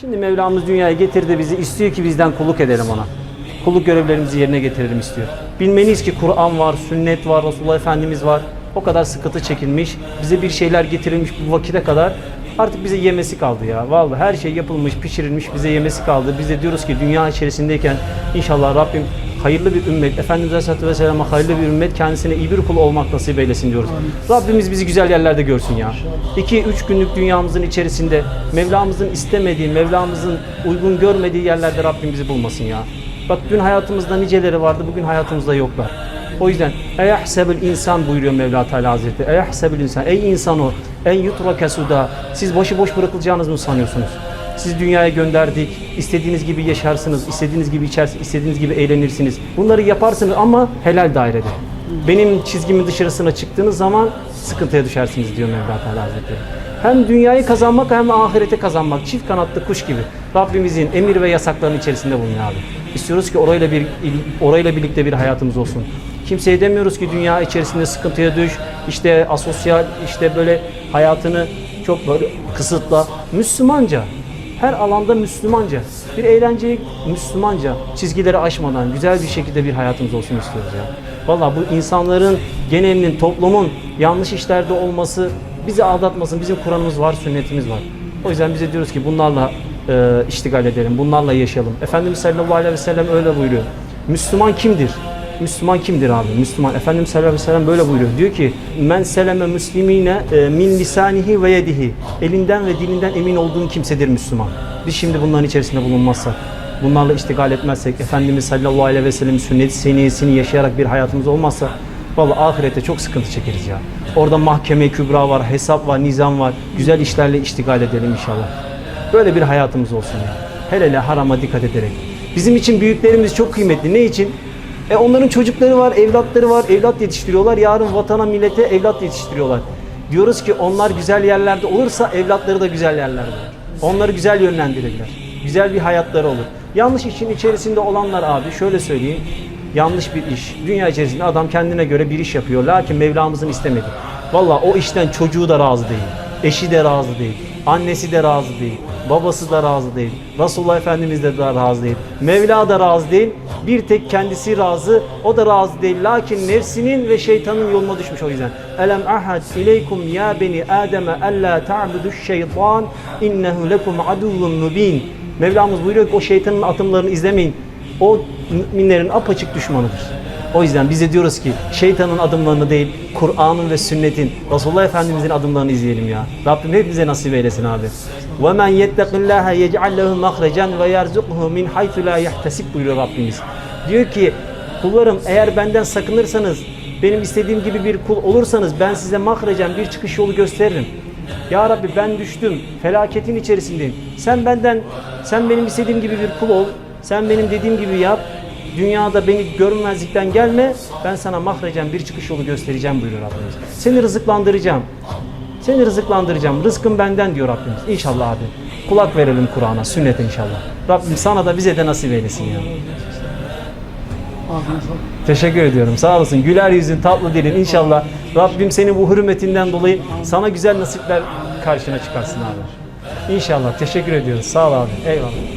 Şimdi Mevlamız dünyaya getirdi bizi istiyor ki bizden kulluk edelim ona. Kulluk görevlerimizi yerine getirelim istiyor. Bilmeniz ki Kur'an var, sünnet var, Resulullah Efendimiz var. O kadar sıkıntı çekilmiş, bize bir şeyler getirilmiş bu vakite kadar artık bize yemesi kaldı ya. Vallahi her şey yapılmış, pişirilmiş, bize yemesi kaldı. Biz de diyoruz ki dünya içerisindeyken inşallah Rabbim hayırlı bir ümmet, Efendimiz Aleyhisselatü Vesselam'a hayırlı bir ümmet, kendisine iyi bir kul olmak nasip eylesin diyoruz. Rabbimiz bizi güzel yerlerde görsün ya. 2-3 günlük dünyamızın içerisinde Mevlamızın istemediği, Mevlamızın uygun görmediği yerlerde Rabbim bizi bulmasın ya. Bak dün hayatımızda niceleri vardı, bugün hayatımızda yoklar. O yüzden eyahsebül insan buyuruyor Mevla Teala Hazretleri. Eyahsebül insan. Ey insan o. En yutrake suda. Siz başıboş bırakılacağınızı mı sanıyorsunuz? Sizi dünyaya gönderdik. İstediğiniz gibi yaşarsınız, istediğiniz gibi içersiniz, istediğiniz gibi eğlenirsiniz. Bunları yaparsınız ama helal dairede. Benim çizgimin dışarısına çıktığınız zaman sıkıntıya düşersiniz diyor Mevla Teala Hazretleri. Hem dünyayı kazanmak hem ahireti kazanmak. Çift kanatlı kuş gibi. Rabbimizin emir ve yasaklarının içerisinde bulunuyor abi. İstiyoruz ki orayla bir orayla birlikte bir hayatımız olsun. Kimseye demiyoruz ki dünya içerisinde sıkıntıya düş, işte asosyal, işte böyle hayatını çok böyle kısıtla. Müslümanca, her alanda Müslümanca, bir eğlenceyi Müslümanca, çizgileri aşmadan güzel bir şekilde bir hayatımız olsun istiyoruz ya. Vallahi bu insanların genelinin, toplumun yanlış işlerde olması bizi aldatmasın. Bizim Kur'an'ımız var, sünnetimiz var. O yüzden bize diyoruz ki bunlarla e, iştigal edelim, bunlarla yaşayalım. Efendimiz sallallahu aleyhi ve sellem öyle buyuruyor. Müslüman kimdir? Müslüman kimdir abi? Müslüman. Efendimiz sallallahu aleyhi ve sellem böyle buyuruyor. Diyor ki men seleme müslimine e, min lisanihi ve yedihi. Elinden ve dilinden emin olduğun kimsedir Müslüman. Biz şimdi bunların içerisinde bulunmazsak, bunlarla iştigal etmezsek, Efendimiz sallallahu aleyhi ve sellem sünnet seniyesini yaşayarak bir hayatımız olmazsa Vallahi ahirette çok sıkıntı çekeriz ya. Orada mahkeme kübra var, hesap var, nizam var. Güzel işlerle iştigal edelim inşallah. Böyle bir hayatımız olsun ya. Hele hele harama dikkat ederek. Bizim için büyüklerimiz çok kıymetli. Ne için? E onların çocukları var, evlatları var, evlat yetiştiriyorlar. Yarın vatana, millete evlat yetiştiriyorlar. Diyoruz ki onlar güzel yerlerde olursa evlatları da güzel yerlerde olur. Onları güzel yönlendirirler. Güzel bir hayatları olur. Yanlış işin içerisinde olanlar abi şöyle söyleyeyim. Yanlış bir iş. Dünya içerisinde adam kendine göre bir iş yapıyor. Lakin Mevlamızın istemedi. Valla o işten çocuğu da razı değil. Eşi de razı değil. Annesi de razı değil. Babası da razı değil. Resulullah Efendimiz de da razı değil. Mevla da razı değil. Bir tek kendisi razı. O da razı değil. Lakin nefsinin ve şeytanın yoluna düşmüş o yüzden. Elem ahad ileykum ya beni Adem'e alla ta'budu şeytan innehu lekum aduvun mubin. Mevlamız buyuruyor ki o şeytanın atımlarını izlemeyin. O müminlerin apaçık düşmanıdır. O yüzden bize diyoruz ki şeytanın adımlarını değil, Kur'an'ın ve sünnetin, Resulullah Efendimizin adımlarını izleyelim ya. Rabbim hepimize nasip eylesin abi. وَمَنْ يَتَّقِ اللّٰهَ يَجْعَلْ لَهُ مَخْرَجًا وَيَرْزُقْهُ مِنْ حَيْثُ لَا يَحْتَسِبْ buyuruyor Rabbimiz. Diyor ki kullarım eğer benden sakınırsanız, benim istediğim gibi bir kul olursanız ben size mahrecen bir çıkış yolu gösteririm. Ya Rabbi ben düştüm, felaketin içerisindeyim. Sen benden, sen benim istediğim gibi bir kul ol. Sen benim dediğim gibi yap. Dünyada beni görmezlikten gelme. Ben sana mahrecen bir çıkış yolu göstereceğim buyuruyor Rabbimiz. Seni rızıklandıracağım. Seni rızıklandıracağım. Rızkın benden diyor Rabbimiz. İnşallah abi. Kulak verelim Kur'an'a, sünnete inşallah. Rabbim sana da bize de nasip eylesin ya. Teşekkür ediyorum. Sağ olasın. Güler yüzün, tatlı dilin. İnşallah Rabbim seni bu hürmetinden dolayı sana güzel nasipler karşına çıkarsın abi. İnşallah. Teşekkür ediyoruz. Sağ ol abi. Eyvallah.